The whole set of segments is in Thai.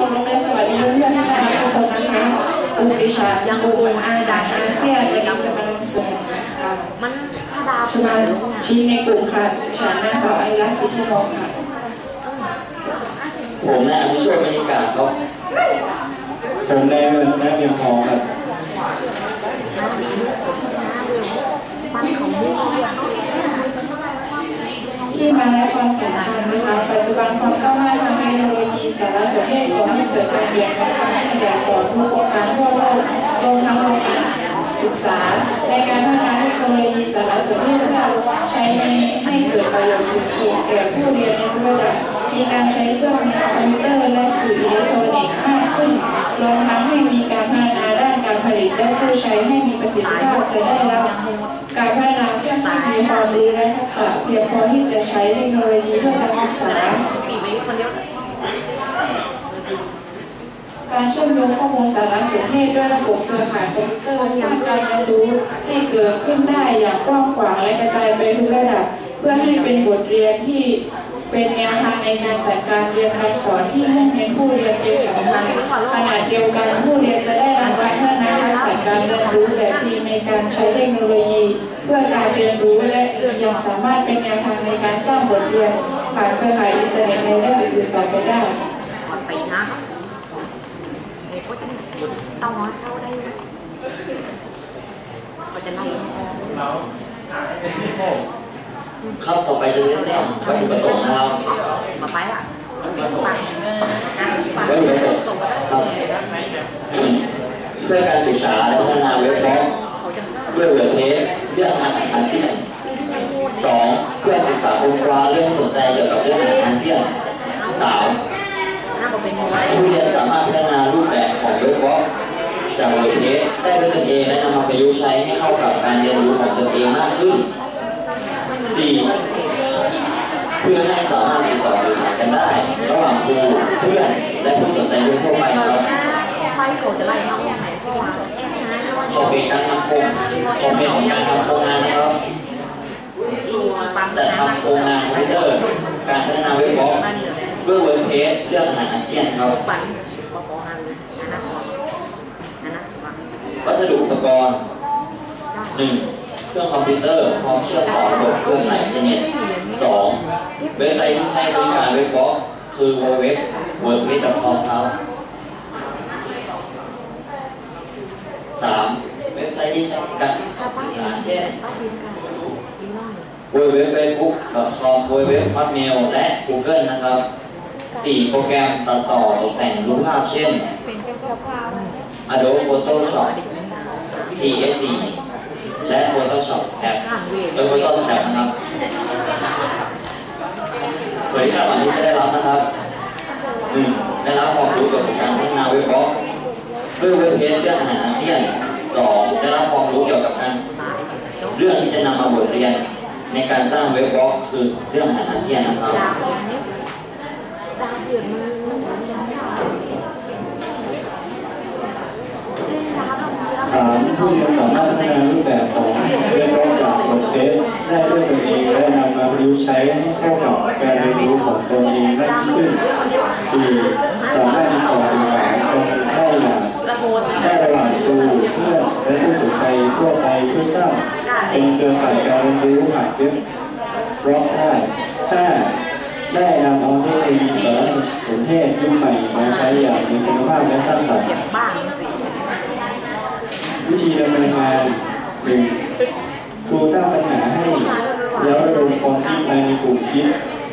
เคารพและสวัสดีเพื่อนๆที่มาทุกคนนะคะอุปิชายังกลุ่มอาดาอาเซียนวันนี้จะมาเสนอค่ะมันคาดาชมาชี้ในกลุ่มค่ะฉันนางสาวไอรัสสิทธิมงค่ะผมนายอนุชคบรรยากาศครับผมแนนแนนเพียงพอครับ มันของมุกเนี่ย ที่มาและความสำคัญนะคะปัจจุบันความก้าวหน้าทางเทคโนโลยีสารสนเทศก่อให้เกิดการเปลี่ยนแปลงขยายต่อผู้ประกอการทั่วโลกรวมทั้งโอกาสศึกษา ในการพัฒนาเทคโนโลยีสารสนเทศเพื่อใช้ให้เกิดประโยชน์สูงสุดแก่ผู้เรียนในระดับมีการใช้เครื่องคอมพิวเตอร์และสื่ออิเล็กทรอนิกส์มากขึ้นรวมทั้งให้มีการพัฒนาด้านการผลิตและผู้ใช้ให้มีประสิทธิภาพจะได้รับการพัฒนา พอให้มีความรู้และทักษะเพียงพอที่จะใช้เทคโนโลยีเพื่อการศึกษา การเชื่อมโยงข้อมูลสารสนเทศด้วยระบบเครือข่ายคอมพิวเตอร์สร้างการเรียนรู้ให้เกิดขึ้นได้อย่างกว้างขวางและกระจายไปทุกระดับ เพื่อให้เป็นบทเรียนที่เป็นแนวทางในการจัดการเรียนการสอนที่มุ่งเน้นผู้เรียนเป็นสำคัญขณะเดียวกันผู้เรียนจะได้รับการพัฒนาทักษะการเรียนรู้แบบ ในการใช้เทคโนโลยี เพื่อการเรียนรู้และยังสามารถเป็นแนวทางในการสร้างบทเรียนผ่านเครือข่ายอินเทอร์เน็ตในเรื่องอื่นๆต่อไปได้ก่อนปีนะเด็กก็จะเอาหัวเข้าได้นะก็จะไล่ครับต่อไปจะเรื่องเรื่องวัตถุประสงค์นะครับมาไปละวัตถุประสงค์วัตถุประสงค์ครับเพื่อการศึกษา จะด้วยเวเทปเรื่องอาหารอาเซียนสองเพื่อศึกษาค้นคว้าเรื่องสนใจเกี่ยวกับเรื่องอาหารอาเซียนสามผู้เรียนสามารถพัฒนารูปแบบของเว็บบล็อกจากเวเทปได้ด้วยตนเองและนำมาประยุกต์ใช้ให้เข้ากับการเรียนรู้ของตนเองมากขึ้น 4. เพื่อให้สามารถติดต่อสื่อสารกันได้ ระหว่างครูเพื่อนและผู้สนใจโดยทั่วไปครับ ของไหนเพราะว่าแอบนะขอบเป็นการทำโครงขอบเป็นของการทำโครงงานนะครับอีอีปั๊มจัดทำโครงงานคอมพิวเตอร์ การพัฒนาเว็บบล็อกเลยด้วยเว็บเพจเรื่องอาหารอาเซียนครับวัสดุอุปกรณ์ 1. เครื่องคอมพิวเตอร์พร้อมเชื่อมต่อระบบเครือข่ายอินเทอร์เน็ต 2. เว็บไซต์ที่ใช้บริการเว็บบล็อกคือ www wordpress.com ครับ 3. เว็บไซต์ที่ใช้การสื่อสารเช่น www.facebook.com www.hotmail และ Google นะครับ 4. โปรแกรมตัดต่อตกแต่งรูปภาพเช่น Adobe Photoshop CS4 และ Photoshop Tab โดย Photoshop Tab นะครับบริการวันนี้จะได้รับนะครับ 1. ได้รับความรู้เกี่ยวกับการพัฒนาเว็บบล็อก ด้วยเว็บเพจเรื่อง เรื่องที่จะนำมาบทเรียน ในการสร้างเว็บบล็อกคือเรื่องอาหารอาเซียนนะครับดาวเนี้ยดาวเดือนมันมันเหมือนดาสามผู้เรียนสามารถพัฒนารูปแบบของเว็บบล็อกจากบทเทสได้ด้วยตนเองและนำมาประยุกต์ใช้ให้เข้ากับการเรียนรู้ของตนเองมากขึ้น 4. สามารถ ระโบดได้ระหว่างครูเพื่อนและผู้สนใจทั่วไปเพื่อสร้างเป็นเครือข่ายการเรียนรู้ผ่านเว็บบล็อกได้ 5. ได้นำเอาเทคโนโลยีสารสนเทศยุคใหม่มาใช้อย่างมีคุณภาพและสร้างสรรค์วิธีดำเนินงานหนึ่งครูตั้งปัญหาให้แล้วระดมความคิดภายในกลุ่มคิด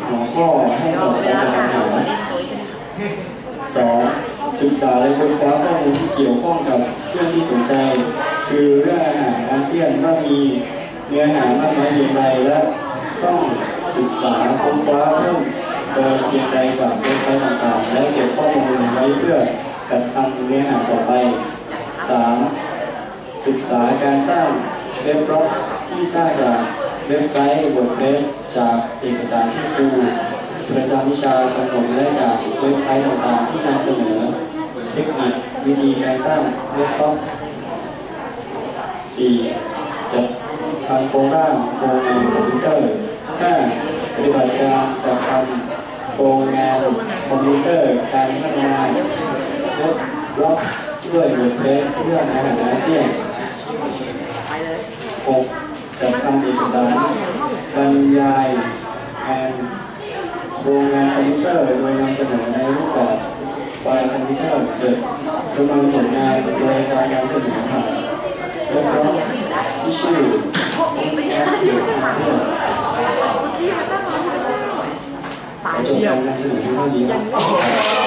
หัวข้อให้สอดคล้องกับปัญหาสอง ศึกษาและค้นคว้าข้อมูลที่เกี่ยวข้องกับเรื่องที่สนใจ คือเรื่องอาหารอาเซียนว่ามีเนื้อหามากน้อยเพียงไรและต้องศึกษาค้นคว้าเพิ่มเติมเพียงใดจากเว็บไซต์ต่างๆ และเก็บข้อมูลไว้เพื่อจัดทำเนื้อหาต่อไป 3. ศึกษาการสร้างเว็บบล็อกที่สร้างจากเว็บไซต์ WordPress จากเอกสารที่ครูประจำวิชากำหนดและจากเว็บไซต์ต่างๆ ที่นำเสนอ ทคนิควิธีการสร้างเว็บบล็อก 4. จัดทำโครงร่างโครงงานคอมพิวเตอร์ 5. ปฏิบัติการจัดทำโครงงานคอมพิวเตอร์การพัฒนาเว็บล็อกด้วยเว็บเพจเรื่องอาหารอาเซียนไปเลย 6. จัดทำเอกสารบรรยายงานโครงงานคอมพิวเตอร์โดยนำเสนอในรูปแบบ ไฟล์คอมพิวเตอร์เจ็ดประเมินผลงานโดยการนำเสนอผ่านเว็บล็อกที่ชื่อ Face App หรืออาเซียนตายขอจบการนำเสนอเท่านี้ครับ